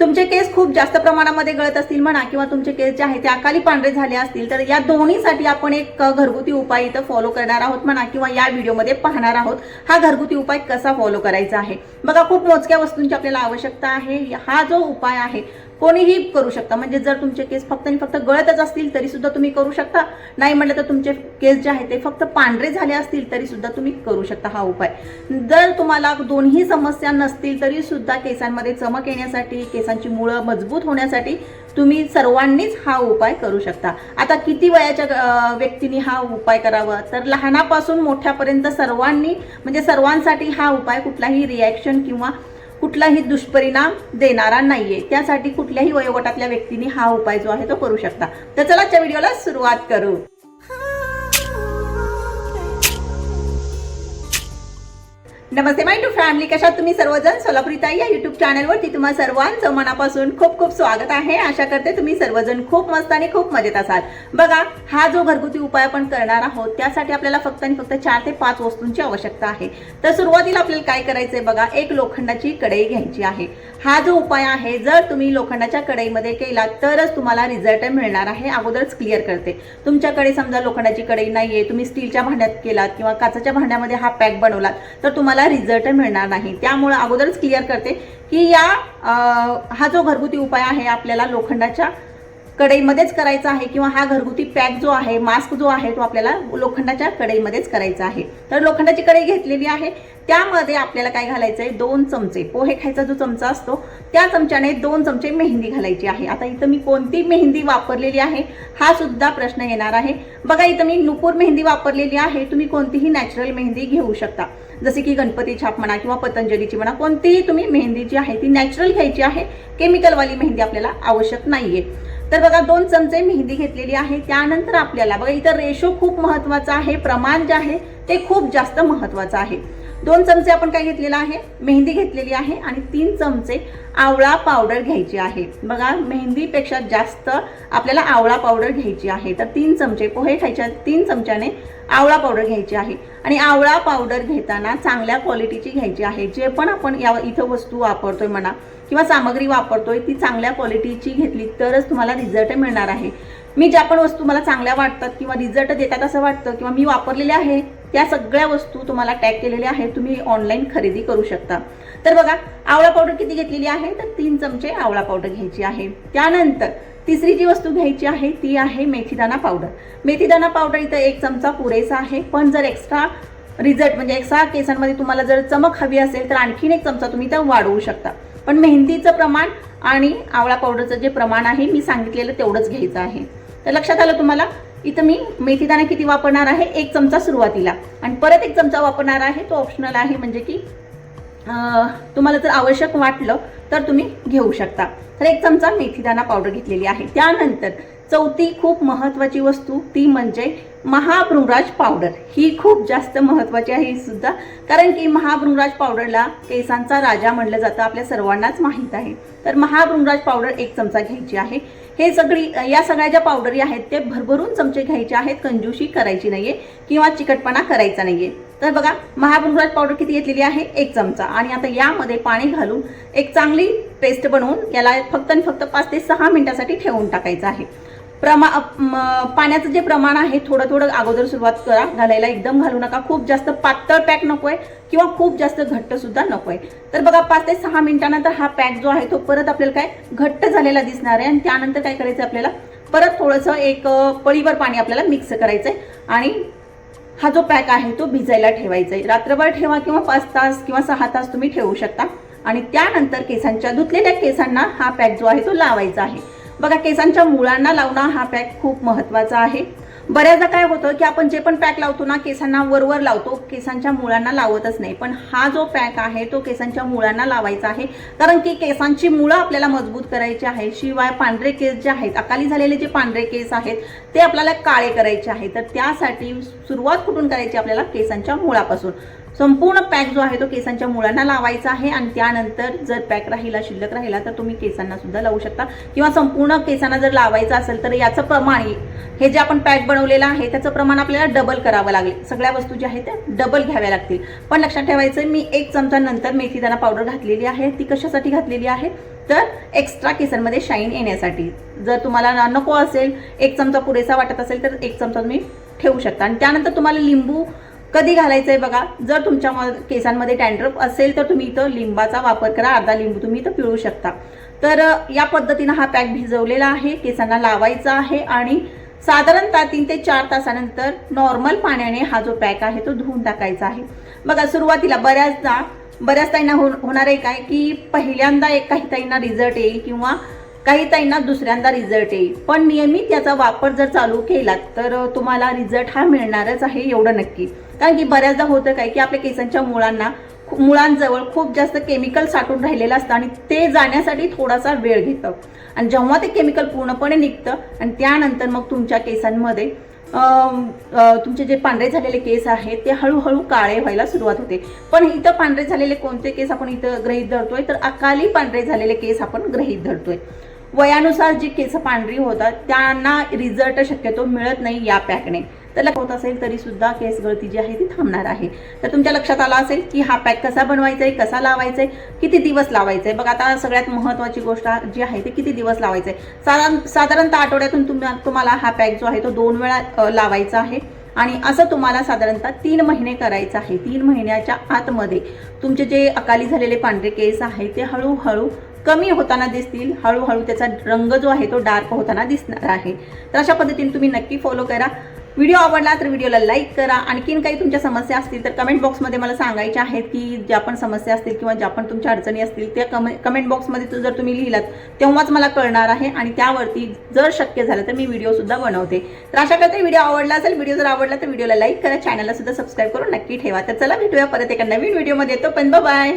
तुमचे केस खूप जास्त प्रमाणामध्ये गळत असतील म्हणा किंवा तुमचे केस जे आहे ते अकाली पांढरे झाले असतील तर या दोन्हीसाठी आपण एक घरगुती उपाय इथं फॉलो करणार आहोत म्हणा किंवा या व्हिडिओमध्ये पाहणार आहोत. हा घरगुती उपाय कसा फॉलो करायचा आहे? बघा खूप मोजक्या वस्तूंची आपल्याला आवश्यकता आहे. हा जो उपाय आहे कोणीही करू शकता. म्हणजे जर तुमचे केस फक्त आणि फक्त गळतच असतील तरी सुद्धा तुम्ही करू शकता. नाही म्हटलं तर तुमचे केस जे आहेत ते फक्त पांढरे झाले असतील तरी सुद्धा तुम्ही करू शकता हा उपाय. जर तुम्हाला दोन्ही समस्या नसतील तरी सुद्धा केसांमध्ये चमक येण्यासाठी केसांची मुळं मजबूत होण्यासाठी तुम्ही सर्वांनीच हा उपाय करू शकता. आता किती वयाच्या व्यक्तीने व्यक्तींनी हा उपाय करावा? तर लहानापासून मोठ्यापर्यंत सर्वांनी म्हणजे सर्वांसाठी हा उपाय कुठलाही रिॲक्शन किंवा कुठलाही दुष्परिणाम देणारा नाहीये. त्यासाठी कुठल्याही वयोगटातल्या व्यक्तीने हा उपाय जो आहे तो करू शकता. तर चला आजच्या व्हिडिओला सुरुवात करू. नमस्ते माय टू फॅमिली कशात तुम्ही सर्वजण? सोलापुरीताई या युट्यूब चॅनलवरती तुम्हा सर्वांचं मनापासून खूप खूप स्वागत आहे. आशा करते तुम्ही सर्वजण खूप मस्त आणि खूप मजेत असाल. बघा हा जो घरगुती उपाय आपण करणार आहोत त्यासाठी आपल्याला फक्त आणि फक्त चार ते पाच वस्तूंची आवश्यकता आहे. तर सुरुवातीला आपल्याला काय करायचंय बघा एक लोखंडाची कढई घ्यायची आहे. हा जो उपाय आहे जर तुम्ही लोखंडाच्या कढईमध्ये केला तरच तुम्हाला रिझल्ट मिळणार आहे अगोदरच क्लिअर करते. तुमच्याकडे समजा लोखंडाची कढई नाहीये तुम्ही स्टीलच्या भांड्यात केलात किंवा काचाच्या भांड्यामध्ये हा पॅक बनवलात तर तुम्हाला रिझल्ट मिळणार नाही. त्यामुळं अगोदरच क्लिअर करते की या हा जो घरगुती उपाय आहे आपल्याला लोखंडाच्या कढईमध्येच करायचा आहे किंवा हा घरगुती पॅक जो आहे मास्क जो आहे तो आपल्याला लोखंडाच्या कढईमध्येच करायचा आहे. तर लोखंडाची कढई घेतलेली आहे. त्यामध्ये आपल्याला काय घालायचं आहे दोन चमचे. पोहे खायचा जो चमचा असतो त्या चमच्याने दोन चमचे मेहंदी घालायची आहे. आता इथं मी कोणती मेहंदी वापरलेली आहे हा सुद्धा प्रश्न येणार आहे. बघा इथं मी नुपूर मेहंदी वापरलेली आहे. तुम्ही कोणतीही नॅचरल मेहंदी घेऊ शकता. जसे की गणपती छाप म्हणा किंवा पतंजलीची म्हणा कोणतीही तुम्ही मेहंदी जी आहे ती नॅचरल घ्यायची आहे. केमिकलवाली मेहंदी आपल्याला आवश्यक नाहीये. तर बघा दोन चमचे मेहंदी घेतलेली आहे. त्यानंतर आपल्याला बघा इथं रेशो खूप महत्त्वाचा आहे. प्रमाण जे आहे ते खूप जास्त महत्वाचं आहे. दोन चमचे आपण काय घेतलेलं आहे? मेहंदी घेतलेली आहे आणि तीन चमचे आवळा पावडर घ्यायची आहे. बघा मेहंदीपेक्षा जास्त आपल्याला आवळा पावडर घ्यायची आहे. तर तीन चमचे पोहे खायच्या तीन चमच्याने आवळा पावडर घ्यायची आहे. आणि आवळा पावडर घेताना चांगल्या क्वालिटीची घ्यायची आहे. जे पण आपण या इथं वस्तू वापरतोय म्हणा किंवा सामग्री वापरतोय ती चांगल्या क्वालिटीची घेतली तरच तुम्हाला रिझल्ट मिळणार आहे. मी ज्या पण वस्तू मला चांगल्या वाटतात किंवा रिझल्ट देतात असं वाटतं किंवा मी वापरलेले आहे त्या सगळ्या वस्तू तुम्हाला टॅग केलेल्या आहेत तुम्ही ऑनलाईन खरेदी करू शकता. तर बघा आवळा पावडर किती घेतलेली आहे? तर तीन चमचे आवळा पावडर घ्यायची आहे. त्यानंतर तिसरी जी वस्तू घ्यायची आहे ती आहे मेथीदाणा पावडर मेथीदाणा पावडर इथं एक चमचा पुरेसा आहे पण जर एक्स्ट्रा रिझल्ट म्हणजे एक्स्ट्रा केसांमध्ये तुम्हाला जर चमक हवी असेल तर आणखीन एक चमचा तुम्ही त्या वाढवू शकता. पण मेहंदीचं प्रमाण आणि आवळा पावडरचं जे प्रमाण आहे मी सांगितलेलं तेवढंच घ्यायचं आहे. तर लक्षात आलं तुम्हाला? इथं मी मेथीदाणा किती वापरणार आहे? एक चमचा सुरुवातीला. आणि परत एक चमचा वापरणार आहे तो ऑप्शनल आहे म्हणजे की तुम्हाला जर आवश्यक वाटलं तर तुम्ही घेऊ शकता. तर एक चमचा मेथीदाणा पावडर घेतलेली आहे. त्यानंतर चौथी खूप महत्त्वाची वस्तू ती म्हणजे महाभृंगराज पावडर. ही खूप जास्त महत्त्वाची आहे ही सुद्धा कारण की महाभृंगराज पावडरला केसांचा राजा म्हटलं जातं आपल्या सर्वांनाच माहीत आहे. तर महाभृंगराज पावडर एक चमचा घ्यायची आहे. हे सगळी या सगळ्या ज्या पावडरी आहेत ते भरभरून चमचे घ्यायचे आहेत कंजूशी करायची नाहीये किंवा चिकटपणा करायचा नाहीये. तर बघा महाभृंगराज पावडर किती घेतलेली आहे? एक चमचा. आणि आता यामध्ये पाणी घालून एक चांगली पेस्ट बनवून याला फक्त आणि फक्त पाच ते सहा मिनिटासाठी ठेवून टाकायचं आहे. प्रमा म, पाण्याचं जे प्रमाण आहे थोडं थोडं अगोदर सुरुवात करा. घालायला एकदम घालू नका. खूप जास्त पातळ पॅक नको आहे किंवा खूप जास्त घट्ट सुद्धा आहे तर बघा पाच ते सहा मिनिटानंतर हा पॅक जो आहे तो परत आपल्याला काय? घट्ट झालेला दिसणार आहे. आणि त्यानंतर काय करायचं आपल्याला? परत थोडंसं एक पळीवर पाणी आपल्याला मिक्स करायचंय. आणि हा जो पॅक आहे तो भिजायला ठेवायचा आहे रात्रभर ठेवा किंवा पाच तास किंवा सहा तास तुम्ही ठेवू शकता. आणि त्यानंतर केसांच्या धुतलेल्या केसांना हा पॅक जो आहे तो लावायचा आहे. बघा केसांच्या मुळांना लावणं हा पॅक खूप महत्त्वाचा आहे. बऱ्याचदा काय होतं की आपण जे पण पॅक लावतो ना केसांना वरवर लावतो केसांच्या मुळांना लावतच नाही. पण हा जो पॅक आहे तो केसांच्या मुळांना लावायचा आहे. कारण की केसांची मुळं आपल्याला मजबूत करायची आहे शिवाय पांढरे केस जे आहेत अकाली झालेले जे पांढरे केस आहेत ते आपल्याला काळे करायचे आहे तर त्यासाठी सुरुवात कुठून करायची? आपल्याला केसांच्या मुळापासून. संपूर्ण पॅक जो आहे तो केसांच्या मुळांना लावायचा आहे आणि त्यानंतर जर पॅक राहिला शिल्लक राहिला तर तुम्ही केसांना सुद्धा लावू शकता. किंवा संपूर्ण केसांना जर लावायचं असेल तर याचं प्रमाण हे जे आपण पॅक बनवलेलं आहे त्याचं प्रमाण आपल्याला डबल करावं लागेल. सगळ्या वस्तू ज्या आहेत त्या डबल घ्याव्या लागतील. पण लक्षात ठेवायचं मी एक चमचा नंतर मेथी पावडर घातलेली आहे. ती कशासाठी घातलेली आहे? तर एक्स्ट्रा केसांमध्ये शाईन येण्यासाठी. जर तुम्हाला नको असेल एक चमचा पुरेसा वाटत असेल तर एक चमचा तुम्ही ठेवू शकता. आणि त्यानंतर तुम्हाला लिंबू कधी घालायचं आहे बघा? जर तुमच्या म- केसांमध्ये टँड्रफ असेल तर तुम्ही इथं लिंबाचा वापर करा अर्धा लिंबू तुम्ही इथं पिळू शकता. तर या पद्धतीनं हा पॅक भिजवलेला आहे केसांना लावायचा आहे आणि साधारणतः तीन ते चार तासानंतर नॉर्मल पाण्याने हा जो पॅक आहे तो धुवून टाकायचा आहे. बघा सुरुवातीला बऱ्याचदा बऱ्याच ताईंना हो होणार आहे काय की पहिल्यांदा एक काही ताईंना रिझल्ट येईल किंवा काही ताईंना दुसऱ्यांदा रिझल्ट येईल. पण नियमित याचा वापर जर चालू केलात तर तुम्हाला रिझल्ट हा मिळणारच आहे एवढं नक्की. कारण की बऱ्याचदा होतं काय की आपल्या केसांच्या मुळांना मुळांजवळ खूप जास्त केमिकल साठून राहिलेलं असतं आणि ते जाण्यासाठी थोडासा वेळ घेतं. आणि जेव्हा ते केमिकल पूर्णपणे निघतं आणि त्यानंतर मग तुमच्या केसांमध्ये तुमचे जे पांढरे झालेले केस आहेत ते हळूहळू काळे व्हायला सुरुवात होते. पण इथं पांढरे झालेले कोणते केस आपण इथं ग्रहीत धरतोय तर अकाली पांढरे झालेले केस आपण ग्रहित धरतोय. वयानुसार जी केस पांढरी होतात त्यांना रिझल्ट शक्यतो मिळत नाही या पॅकने तर होत असेल तरी सुद्धा केस गळती जी आहे ती थांबणार आहे. तर तुमच्या लक्षात आला असेल की हा पॅक कसा बनवायचा आहे कसा लावायचा आहे किती दिवस लावायचा आहे बघा आता सगळ्यात महत्त्वाची गोष्ट जी आहे ती किती दिवस लावायचं आहे साधारण साधारणतः आठवड्यातून तुम्ही तुम्हाला हा पॅक जो आहे तो दोन वेळा लावायचा आहे. आणि असं तुम्हाला साधारणतः तीन महिने करायचं आहे. तीन महिन्याच्या आतमध्ये तुमचे जे अकाली झालेले पांढरे केस आहे ते हळूहळू कमी होताना दिसतील. हळूहळू त्याचा रंग जो आहे तो डार्क होताना दिसणार आहे. तर अशा पद्धतीने तुम्ही नक्की फॉलो करा. व्हिडिओ आवडला तर व्हिडिओला लाईक करा. आणखीन काही तुमच्या समस्या असतील तर कमेंट बॉक्समध्ये मला सांगायच्या आहेत की ज्या पण समस्या असतील किंवा ज्या पण तुमच्या अडचणी असतील त्या कमे कमेंट बॉक्समध्ये जर तुम्ही लिहिलात तेव्हाच मला कळणार आहे आणि त्यावरती जर शक्य झालं तर मी व्हिडिओसुद्धा बनवते. तर अशा करते व्हिडिओ आवडला असेल व्हिडिओ जर आवडला तर व्हिडिओला लाईक करा. चॅनलला सुद्धा सबस्क्राईब करून नक्की ठेवा. तर चला भेटूया परत एका नवीन व्हिडिओमध्ये येतो पण बाय